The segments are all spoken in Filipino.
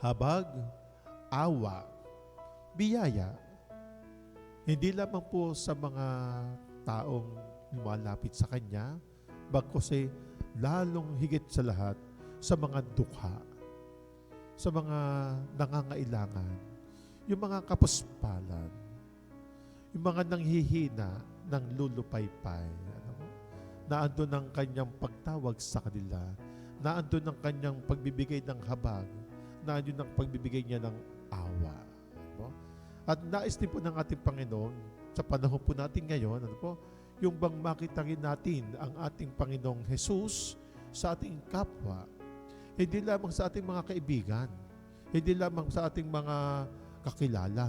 habag, awa, biyaya. Hindi lamang po sa mga taong lumalapit sa Kanya, bagkus ay lalong higit sa lahat sa mga dukha, sa mga nangangailangan, yung mga kapuspalan, yung mga nanghihina ng lulupaypay. Ano mo? Naandun ang kanyang pagtawag sa kanila. Naandun ang kanyang pagbibigay ng habag. Naandun ang pagbibigay niya ng awa. Ano? At nais din po ng ating Panginoon sa panahon po natin ngayon, ano po, yung bang makita rin natin ang ating Panginoong Jesus sa ating kapwa, hindi lamang sa ating mga kaibigan, hindi lamang sa ating mga kakilala,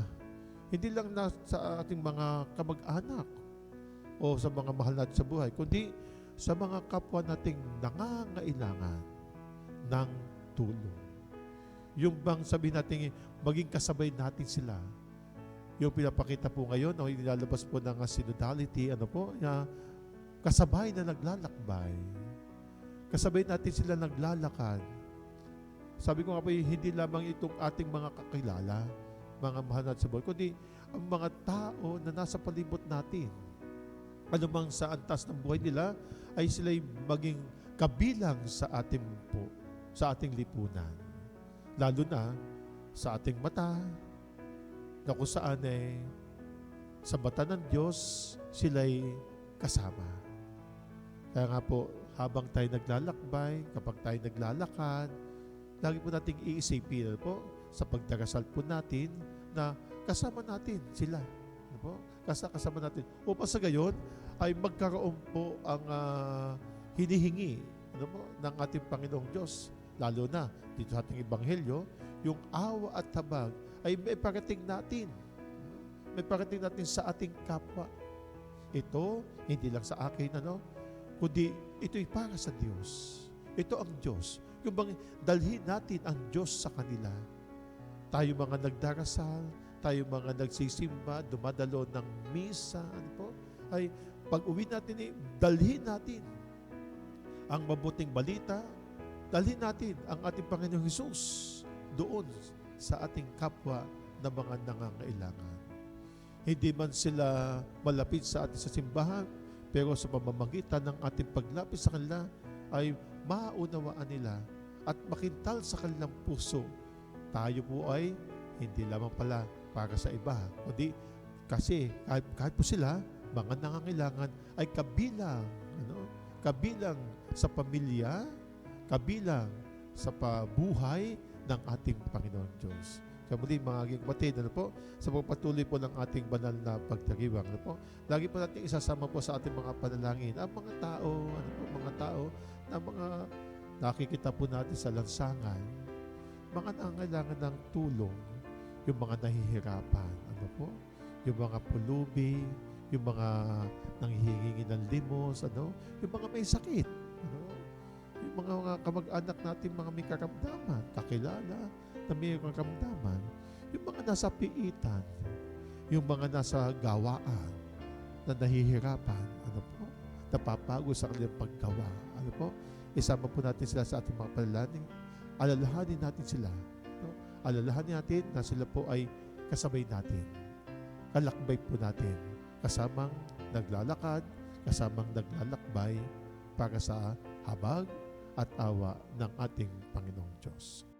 hindi lang na sa ating mga kamag-anak o sa mga mahal natin sa buhay, kundi sa mga kapwa nating nangangailangan ng tulong. Yung bang sabihin natin, maging kasabay natin sila. Yung pinapakita po ngayon, o nilalabas po ng synodality, ano po, na kasabay na naglalakbay. Kasabay natin sila naglalakad. Sabi ko nga po, hindi lamang itong ating mga kakilala, mga mahal natin sa buhay, kundi ang mga tao na nasa palibot natin. Anumang sa antas ng buhay nila, ay sila'y maging kabilang sa ating po, sa ating lipunan. Lalo na sa ating mata, na kung saan ay sa mata ng Diyos, sila'y kasama. Kaya nga po, habang tayo naglalakbay, kapag tayo naglalakad, lagi po nating iisipin ano po, sa pagdarasal po natin na kasama natin sila. Ano po? Kasa kasama natin. Upang sa gayon ay magkaroon po ang ah, hinihingi ano po, ng ating Panginoong Diyos. Lalo na dito sa ating Ebanghelyo, yung awa at habag ay may parating natin. May parating natin sa ating kapwa. Ito, hindi lang sa akin, ano, kundi ito'y para sa Diyos. Ito ang Diyos. Yung bang dalhin natin ang Diyos sa kanila. Tayo mga nagdarasal, tayo mga nagsisimba, dumadalo ng misa, ano po, ay pag uwi natin, eh, dalhin natin ang mabuting balita, dalhin natin ang ating Panginoong Hesus doon sa ating kapwa na mga nangangailangan. Hindi man sila malapit sa atin sa simbahan, pero sa pamamagitan ng ating paglapit sa kanila ay maunawaan nila at makintal sa kanilang puso. Tayo po ay hindi lamang pala para sa iba, kundi kasi kahit, kahit po sila, mga nangangailangan ay kabilang, ano, kabilang sa pamilya, kabilang sa pabuhay ng ating Panginoon Diyos. Kaya muli mga aging kapatid, ano po, sa pagpatuloy po ng ating banal na pagdiriwang, ano po, lagi po natin isasama po sa ating mga panalangin. Ang mga tao, ano po, mga tao na mga nakikita po natin sa lansangan, mga nangangailangan ng tulong, yung mga nahihirapan, ano po, yung mga pulubi, yung mga nanghihingi ng limos, ano, yung mga may sakit, mga, mga kamag-anak natin, mga may karamdaman, kakilala, na may karamdaman, yung mga nasa piitan, yung mga nasa gawaan, na nahihirapan, ano po, napapagod sa kanilang paggawa, ano po, isama po natin sila sa ating mga panalangin, alalahanin natin sila, no? alalahanin natin na sila po ay kasabay natin, kalakbay po natin, kasamang naglalakad, kasamang naglalakbay para sa habag at awa ng ating Panginoong Diyos.